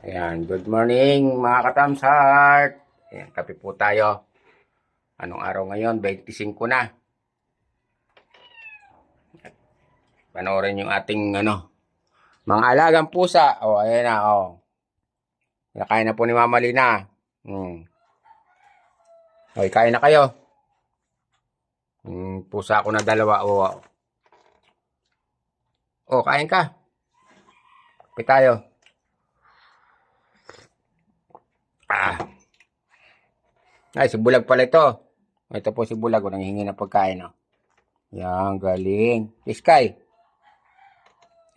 Ayan, good morning mga katam's heart. Ayan, kape po tayo. Anong araw ngayon? 25 na. Panoorin yung ating ano, mga alagang pusa. O, oh, ayan na, o. Oh. Nakain na po ni Mama Lina. Hmm. Okay, kain na kayo. Hmm, pusa ko na dalawa. O, oh. oh, kain ka. Kape tayo. Ah. Ay, si Bulag pala ito. Ito po si Bulag, oh, nanghihingi ng pagkain, oh. Yan, galing. Si Sky.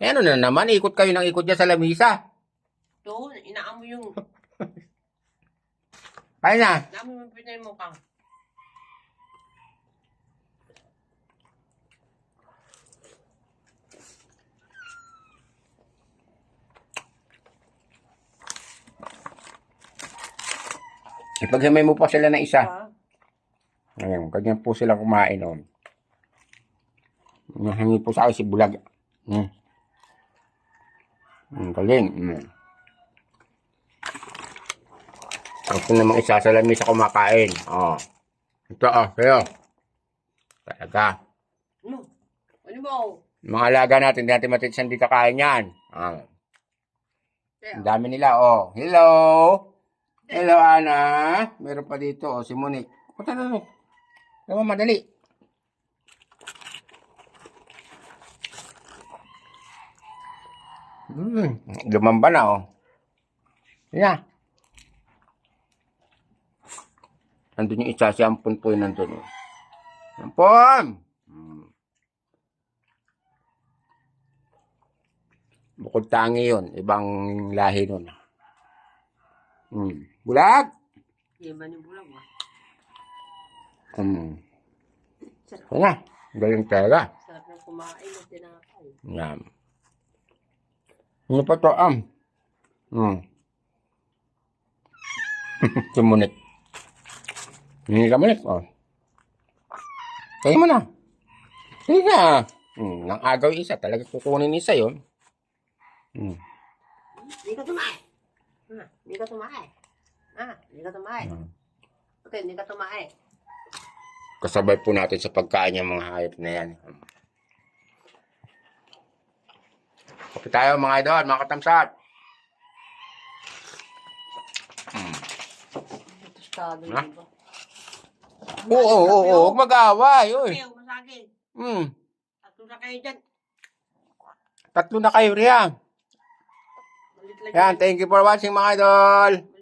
Eh, ano na naman, ikot kayo ng ikot dyan sa lamisa. Doon, inaamoy yung, Kain na. inaamoy yung pinay mo kang. Ipaghamay mo pa sila na isa. Ah, Ayun, ganyan po sila kumain, oh. Nahangi po sa akin si Bulag. Hmm. Hmm, galing. Hmm. Ito namang isa sa kumakain. Oh. Ito, oh, kayo. Talaga. ano? Ano mo? Mga alaga natin, hindi natin matitisan di kakain yan. Ah. Ang dami nila, oh. Hello! Hello, Ana. Meron pa dito, oh, si Monique. Punta na, no. Naman, madali. Hmm, lumamba na, oh. Yan. Nandun yung isa, si Ampon po yun nandun, oh. Ampon! Hmm. Bukod tangi yun. Ibang lahi nun. Hmm. Bulag! Ba ni bulag mo? Hmm. Kaya na. Galing talaga. Sarap ng kumain ng tinapay. Yan. Ano pa to, am? Hmm. Sumunit. Hindi ka munik, oh. Kaya mo na. Sige na. Hmm. Nang agaw yung isa. Talaga kukunin yung isa yun. Hmm. Hindi ka tumae. Ah, hindi ka tumae. Ah, hindi ka tumae. Hmm. Okay, hindi ka tumae. Kasabay po natin sa pagkain yung mga hayop na yan. Kape tayo mga idol, mga katamsat. Hmm. Tostado ba? Oo, oo, oo, oo. Huwag mag-away. Uy. Hmm. Tatlo na kayo dyan. Tatlo na kayo riyan. Yan, thank you for watching mga idol.